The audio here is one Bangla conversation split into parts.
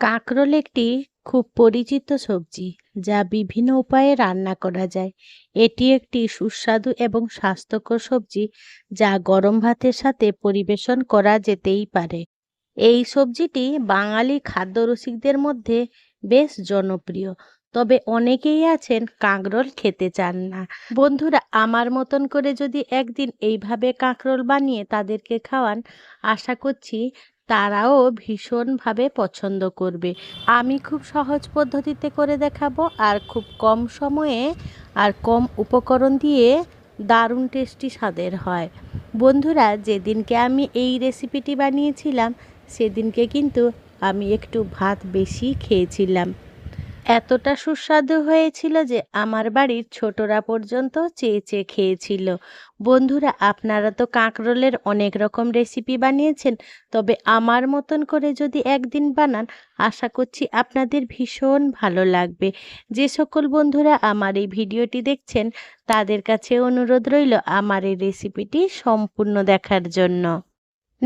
কাঁকরোল একটি খুব পরিচিত সবজি যা বিভিন্ন উপায়ে রান্না করা যায়। এটি একটি সুস্বাদু এবং স্বাস্থ্যকর সবজি যা গরম ভাতের সাথে পরিবেশন করা যেতেই পারে। এই সবজিটি বাঙালি খাদ্য রসিকদের মধ্যে বেশ জনপ্রিয়, তবে অনেকেই আছেন কাঁকরোল খেতে চান না। বন্ধুরা, আমার মতন করে যদি একদিন এইভাবে কাঁকরোল বানিয়ে তাদেরকে খাওয়ান, আশা করছি তারাও ভীষণভাবে পছন্দ করবে। আমি খুব সহজ পদ্ধতিতে করে দেখাবো আর খুব কম সময়ে আর কম উপকরণ দিয়ে দারুণ টেস্টি স্বাদের হয়। বন্ধুরা, যেদিনকে আমি এই রেসিপিটি বানিয়েছিলাম, সেদিনকে কিন্তু আমি একটু ভাত বেশি খেয়েছিলাম। এতটা সুস্বাদু হয়েছিল যে আমার বাড়ির ছোটরা পর্যন্ত চেয়ে চেয়ে খেয়েছিল। বন্ধুরা, আপনারা তো কাঁকরোলের অনেক রকম রেসিপি বানিয়েছেন, তবে আমার মতন করে যদি একদিন বানান, আশা করছি আপনাদের ভীষণ ভালো লাগবে। যে সকল বন্ধুরা আমার এই ভিডিওটি দেখছেন, তাদের কাছে অনুরোধ রইল আমার এই রেসিপিটি সম্পূর্ণ দেখার জন্য।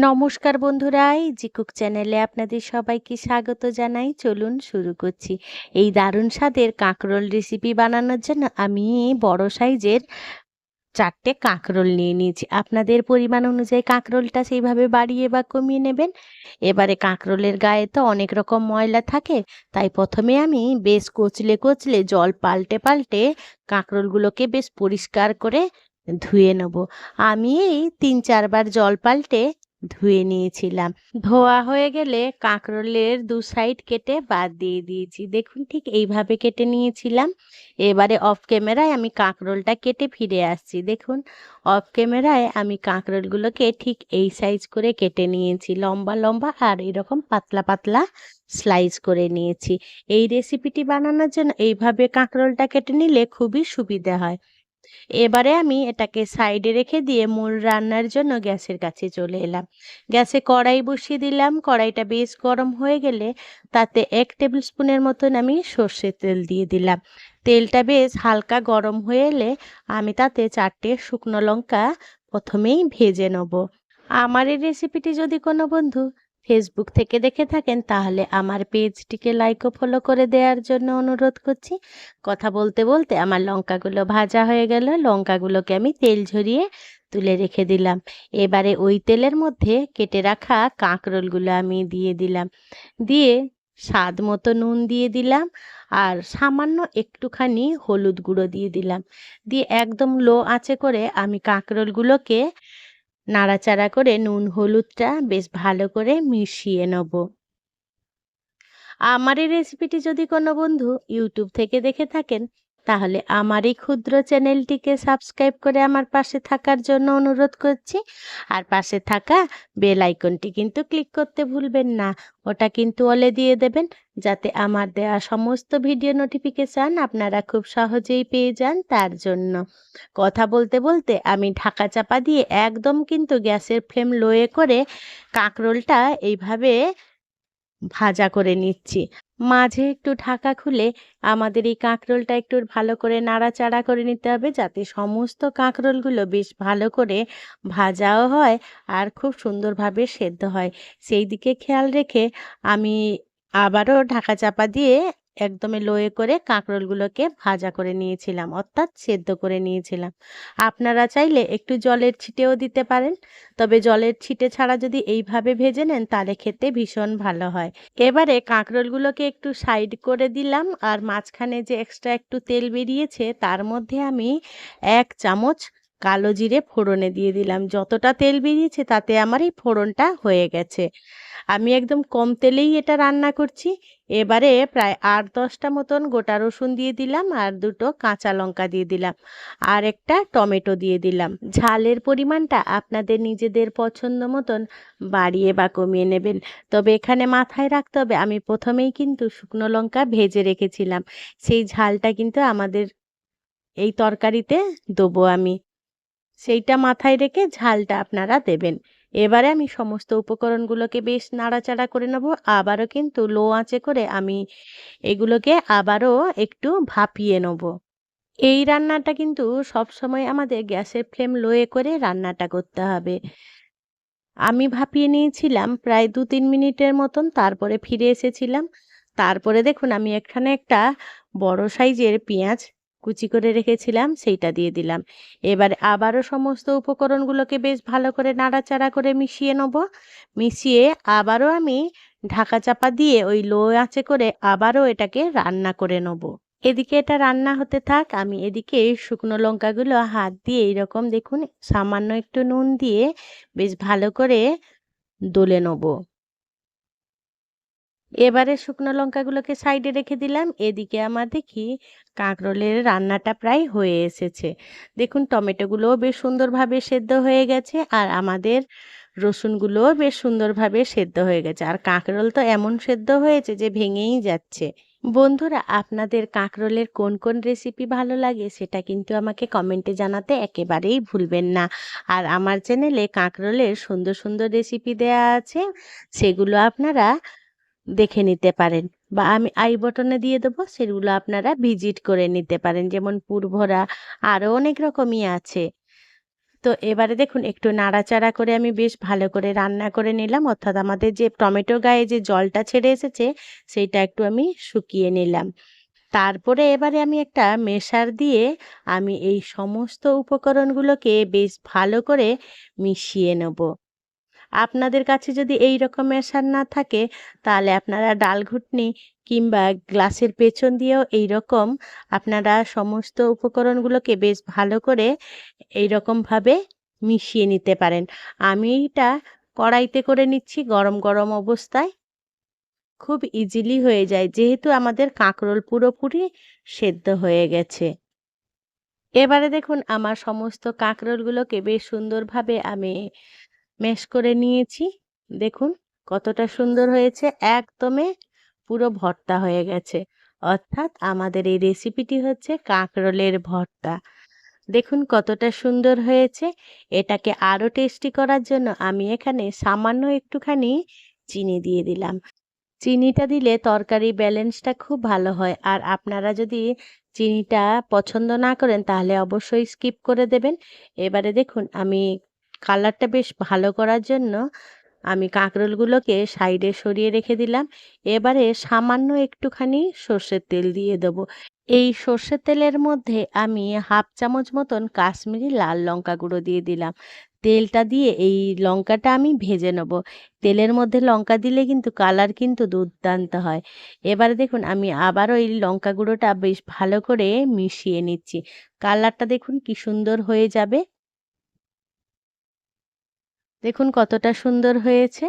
নমস্কার বন্ধুরা, এই জিকুক চ্যানেলে আপনাদের সবাইকে স্বাগত জানাই। চলুন শুরু করছি। এই দারুণ স্বাদের কাঁকরোল রেসিপি বানানোর জন্য আমি বড় সাইজের চারটে কাঁকরোল নিয়ে নিয়েছি। আপনাদের পরিমাণ অনুযায়ী কাঁকরোলটা সেইভাবে বাড়িয়ে বা কমিয়ে নেবেন। এবারে কাঁকরোলের গায়ে তো অনেক রকম ময়লা থাকে, তাই প্রথমে আমি বেশ কচলে কচলে জল পাল্টে পাল্টে কাঁকরোলগুলোকে বেশ পরিষ্কার করে ধুয়ে নেব। আমি এই তিন চারবার জল পাল্টে ধুয়ে নিয়েছিলাম। ধোয়া হয়ে গেলে কাঁকরোলের দু সাইড কেটে বাদ দিয়ে দিয়েছি। দেখুন ঠিক এইভাবে কেটে নিয়েছিলাম। এবারে অফ ক্যামেরায় আমি কাঁকরোলটা কেটে ফিরে আসছি। দেখুন অফ ক্যামেরায় আমি কাঁকরোলগুলোকে ঠিক এই সাইজ করে কেটে নিয়েছি। লম্বা লম্বা আর এরকম পাতলা পাতলা স্লাইস করে নিয়েছি। এই রেসিপিটি বানানোর জন্য এইভাবে কাঁকরোলটা কেটে নিলে খুবই সুবিধা হয়। এবারে আমি এটাকে সাইডে রেখে দিয়ে মূল রান্নার জন্য গ্যাসের কাছে চলে এলাম। গ্যাসে কড়াই বসিয়ে দিলাম। কড়াইটা বেশ গরম হয়ে গেলে তাতে এক টেবিল স্পুনের মতন আমি সর্ষের তেল দিয়ে দিলাম। তেলটা বেশ হালকা গরম হয়ে এলে আমি তাতে চারটে শুকনো লঙ্কা প্রথমেই ভেজে নেব। আমার এই রেসিপিটি যদি কোনো বন্ধু ফেসবুক থেকে দেখে থাকেন, তাহলে আমার পেজটিকে লাইক ও ফলো করে দেওয়ার জন্য অনুরোধ করছি। কথা বলতে বলতে আমার লঙ্কাগুলো ভাজা হয়ে গেল, লঙ্কাগুলোকে আমি তেল ঝরিয়ে তুলে রেখে দিলাম। এবারে ওই তেলের মধ্যে কেটে রাখা কাঁকরোলগুলো আমি দিয়ে দিলাম। দিয়ে স্বাদ মতো নুন দিয়ে দিলাম আর সামান্য একটুখানি হলুদ গুঁড়ো দিয়ে দিলাম। দিয়ে একদম লো আঁচে করে আমি কাঁকরোলগুলোকে নাড়াচাড়া করে নুন, হলুদটা বেশ ভালো করে মিশিয়ে নেব। আমার এই রেসিপিটি যদি কোনো বন্ধু ইউটিউব থেকে দেখে থাকেন তাহলে আমার এই ক্ষুদ্র চ্যানেলটিকে সাবস্ক্রাইব করে আমার পাশে থাকার জন্য অনুরোধ করছি। আর পাশে থাকা বেল আইকনটি কিন্তু ক্লিক করতে ভুলবেন না। ওটা কিন্তু অলে দিয়ে দেবেন যাতে আমার দেওয়া সমস্ত ভিডিও নোটিফিকেশান আপনারা খুব সহজেই পেয়ে যান তার জন্য। কথা বলতে বলতে আমি ঢাকা চাপা দিয়ে একদম কিন্তু গ্যাসের ফ্লেম লোয়ে করে কাঁকরোলটা এইভাবে ভাজা করে নিচ্ছি। মাঝে একটু ঢাকা খুলে আমাদের এই কাঁকরোলটা একটু ভালো করে নাড়াচাড়া করে নিতে হবে যাতে সমস্ত কাঁকরোলগুলো বেশ ভালো করে ভাজাও হয় আর খুব সুন্দরভাবে সেদ্ধ হয়। সেই দিকে খেয়াল রেখে আমি আবারও ঢাকা চাপা দিয়ে একদমই লোয়ে করে কাঁকরোলগুলোকে ভাজা করে নিয়েছিলাম, অর্থাৎ সেদ্ধ করে নিয়েছিলাম। আপনারা চাইলে একটু জলের ছিটেও দিতে পারেন, তবে জলের ছিটে ছাড়া যদি এইভাবে ভেজে নেন তাহলে খেতে ভীষণ ভালো হয়। এবারে কাঁকরোলগুলোকে একটু সাইড করে দিলাম, আর মাঝখানে যে এক্সট্রা একটু তেল বেরিয়েছে তার মধ্যে আমি এক চামচ কালো জিরে ফোড়নে দিয়ে দিলাম। যতটা তেল বেরিয়েছে তাতে আমার এই ফোড়নটা হয়ে গেছে। আমি একদম কম তেলেই এটা রান্না করছি। এবারে প্রায় আট দশটা মতন গোটা রসুন দিয়ে দিলাম আর দুটো কাঁচা লঙ্কা দিয়ে দিলাম। আর একটা টমেটো দিয়ে দিলাম। ঝালের পরিমাণটা আপনাদের নিজেদের পছন্দ মতন বাড়িয়ে বা কমিয়ে নেবেন। তবে এখানে মাথায় রাখতে হবে, আমি প্রথমেই কিন্তু শুকনো লঙ্কা ভেজে রেখেছিলাম। সেই ঝালটা কিন্তু আমাদের এই তরকারিতে দেবো আমি। সেইটা মাথায় রেখে ঝালটা আপনারা দেবেন। এবারে আমি সমস্ত উপকরণগুলোকে বেশ নাড়াচাড়া করে নেব। আবারও কিন্তু লো আঁচে করে আমি এগুলোকে আবারও একটু ভাপিয়ে নেব। এই রান্নাটা কিন্তু সব সময় আমাদের গ্যাসের ফ্লেম লোয়ে করে রান্নাটা করতে হবে। আমি ভাপিয়ে নিয়েছিলাম প্রায় দু তিন মিনিটের মতন, তারপরে ফিরে এসেছিলাম। তারপরে দেখুন আমি এখানে একটা বড় সাইজের পেঁয়াজ কুচি করে রেখেছিলাম, সেইটা দিয়ে দিলাম। এবার আবারও সমস্ত উপকরণগুলোকে বেশ ভালো করে নাড়াচাড়া করে মিশিয়ে নেব। মিশিয়ে আবারও আমি ঢাকা চাপা দিয়ে ওই লো আঁচে করে আবারও এটাকে রান্না করে নেব। এদিকে এটা রান্না হতে থাক, আমি এদিকে শুকনো লঙ্কাগুলো হাত দিয়ে এইরকম দেখুন, সামান্য একটু নুন দিয়ে বেশ ভালো করে দলে নেব। এবারে শুকনো লঙ্কাগুলোকে সাইডে রেখে দিলাম। এদিকে আমার দেখি কাঁকরোলের রান্নাটা প্রায় হয়ে এসেছে। দেখুন, টমেটোগুলোও বেশ সুন্দরভাবে সেদ্ধ হয়ে গেছে আর আমাদের রসুনগুলোও বেশ সুন্দরভাবে সেদ্ধ হয়ে গেছে। আর কাঁকরোল তো এমন সেদ্ধ হয়েছে যে ভেঙেই যাচ্ছে। বন্ধুরা, আপনাদের কাঁকরোলের কোন কোন রেসিপি ভালো লাগে সেটা কিন্তু আমাকে কমেন্টে জানাতে একেবারেই ভুলবেন না। আর আমার চ্যানেলে কাঁকরোলের সুন্দর সুন্দর রেসিপি দেয়া আছে, সেগুলো আপনারা দেখে নিতে পারেন বা আমি আই বটনে দিয়ে দেবো, সেগুলো আপনারা ভিজিট করে নিতে পারেন। যেমন পুরভরা আরও অনেক রকমই আছে। তো এবারে দেখুন, একটু নাড়াচাড়া করে আমি বেশ ভালো করে রান্না করে নিলাম। অর্থাৎ আমাদের যে টমেটো গায়ে যে জলটা ছেড়ে এসেছে সেইটা একটু আমি শুকিয়ে নিলাম। তারপরে এবারে আমি একটা মেশার দিয়ে আমি এই সমস্ত উপকরণগুলোকে বেশ ভালো করে মিশিয়ে নেব। আপনাদের কাছে যদি এই রকম মেশার না থাকে, তাহলে আপনারা ডাল ঘুটনি কিংবা গ্লাসের পেছন দিয়েও এই রকম আপনারা সমস্ত উপকরণগুলোকে বেশ ভালো করে এই রকমভাবে মিশিয়ে নিতে পারেন। আমি এটা কড়াইতে করে নিচ্ছি গরম গরম অবস্থায়। খুব ইজিলি হয়ে যায়, যেহেতু আমাদের কাঁকরোল পুরোপুরি সেদ্ধ হয়ে গেছে। এবারে দেখুন, আমার সমস্ত কাঁকরোলগুলোকে বেশ সুন্দরভাবে আমি ম্যাশ করে নিয়েছি। দেখুন কতটা সুন্দর হয়েছে। একদমে পুরো ভর্তা হয়ে গেছে। অর্থাৎ আমাদের এই রেসিপিটি হচ্ছে কাঁকরোলের ভর্তা। দেখুন কতটা সুন্দর হয়েছে। এটাকে আরও টেস্টি করার জন্য আমি এখানে সামান্য একটুখানি চিনি দিয়ে দিলাম। চিনিটা দিলে তরকারি ব্যালেন্সটা খুব ভালো হয়। আর আপনারা যদি চিনিটা পছন্দ না করেন তাহলে অবশ্যই স্কিপ করে দেবেন। এবারে দেখুন আমি কালারটা বেশ ভালো করার জন্য আমি কাঁকরোলগুলোকে সাইডে সরিয়ে রেখে দিলাম। এবারে সামান্য একটুখানি সর্ষের তেল দিয়ে দেবো। এই সর্ষের তেলের মধ্যে আমি হাফ চামচ মতন কাশ্মীরি লাল লঙ্কা গুঁড়ো দিয়ে দিলাম। তেলটা দিয়ে এই লঙ্কাটা আমি ভেজে নেব। তেলের মধ্যে লঙ্কা দিলে কিন্তু কালার কিন্তু দুর্দান্ত হয়। এবারে দেখুন, আমি আবারও এই লঙ্কা গুঁড়োটা বেশ ভালো করে মিশিয়ে নিচ্ছি। কালারটা দেখুন কি সুন্দর হয়ে যাবে। দেখুন কতটা সুন্দর হয়েছে।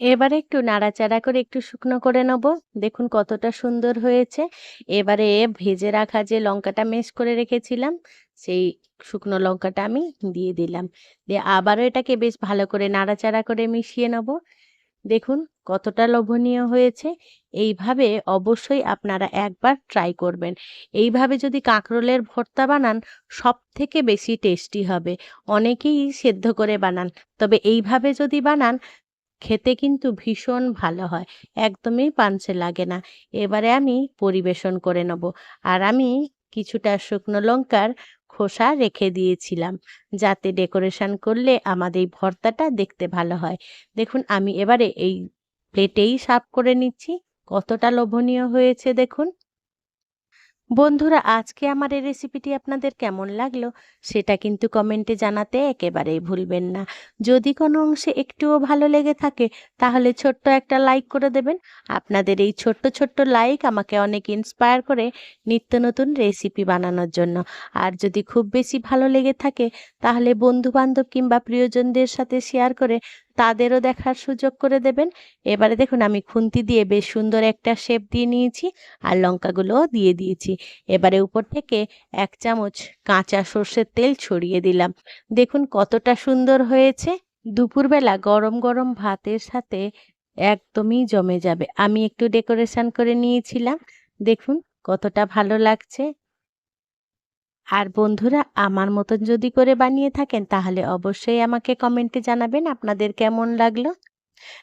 এবারে একটু নাড়াচাড়া করে একটু শুকনো করে নেব। দেখুন কতটা সুন্দর হয়েছে। এবারে ভেজে রাখা যে লঙ্কাটা মেশ করে রেখেছিলাম, সেই শুকনো লঙ্কাটা আমি দিয়ে দিলাম। দিয়ে আবারও এটাকে বেশ ভালো করে নাড়াচাড়া করে মিশিয়ে নেব। দেখুন কতটা লোভনীয় হয়েছে। এইভাবে অবশ্যই আপনারা একবার ট্রাই করবেন। এইভাবে যদি কাঁকরোলের ভর্তা বানান সব থেকে বেশি টেস্টি হবে। অনেকেই সেদ্ধ করে বানান। তবে এইভাবে যদি বানান, খেতে কিন্তু ভীষণ ভালো হয়। একদমই পাঞ্চে লাগে না। এবারে আমি পরিবেশন করে নেব। আর আমি কিছুটা শুকনো লঙ্কার খোসা রেখে দিয়েছিলাম। যাতে ডেকোরেশন করলে আমাদের এই ভর্তাটা দেখতে ভালো হয়। দেখুন, আমি এবারে এই প্লেটেই সার্ভ করে নিচ্ছি। কতটা লোভনীয় হয়েছে দেখুন। বন্ধুরা, আজকে আমার এই রেসিপিটি আপনাদের কেমন লাগল সেটা কিন্তু কমেন্টে জানাতে একেবারেই ভুলবেন না। যদি কোনো অংশে একটুও ভালো লেগে থাকে, তাহলে ছোট্ট একটা লাইক করে দেবেন। আপনাদের এই ছোট্ট ছোট্ট লাইক আমাকে অনেক ইন্সপায়ার করে নিত্য নতুন রেসিপি বানানোর জন্য। আর যদি খুব বেশি ভালো লেগে থাকে, তাহলে বন্ধু বান্ধব কিংবা প্রিয়জনদের সাথে শেয়ার করে তাদেরও দেখার সুযোগ করে দেবেন। এবারে দেখুন, আমি খুন্তি দিয়ে বেশ সুন্দর একটা শেপ দিয়ে নিয়েছি আর লঙ্কাগুলোও দিয়ে দিয়েছি। এবারে উপর থেকে এক চামচ কাঁচা সর্ষের তেল ছড়িয়ে দিলাম। দেখুন, কতটা সুন্দর হয়েছে। দুপুরবেলা গরম গরম ভাতের সাথে একদমই জমে যাবে। আমি একটু ডেকোরেশন করে নিয়েছিলাম। দেখুন, কতটা ভালো লাগছে। আর বন্ধুরা, আমার মতন যদি করে বানিয়ে থাকেন, তাহলে অবশ্যই আমাকে কমেন্টে জানাবেন আপনাদের কেমন লাগল।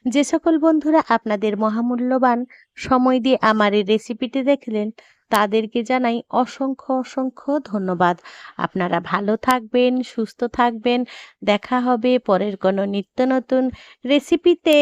যে সকল বন্ধুরা আপনাদের মহামূল্যবান সময় দিয়ে আমার এই রেসিপিটি দেখলেন, তাদেরকে জানাই অসংখ্য অসংখ্য ধন্যবাদ। আপনারা ভালো থাকবেন, সুস্থ থাকবেন। দেখা হবে পরের কোনো নিত্য নতুন রেসিপিতে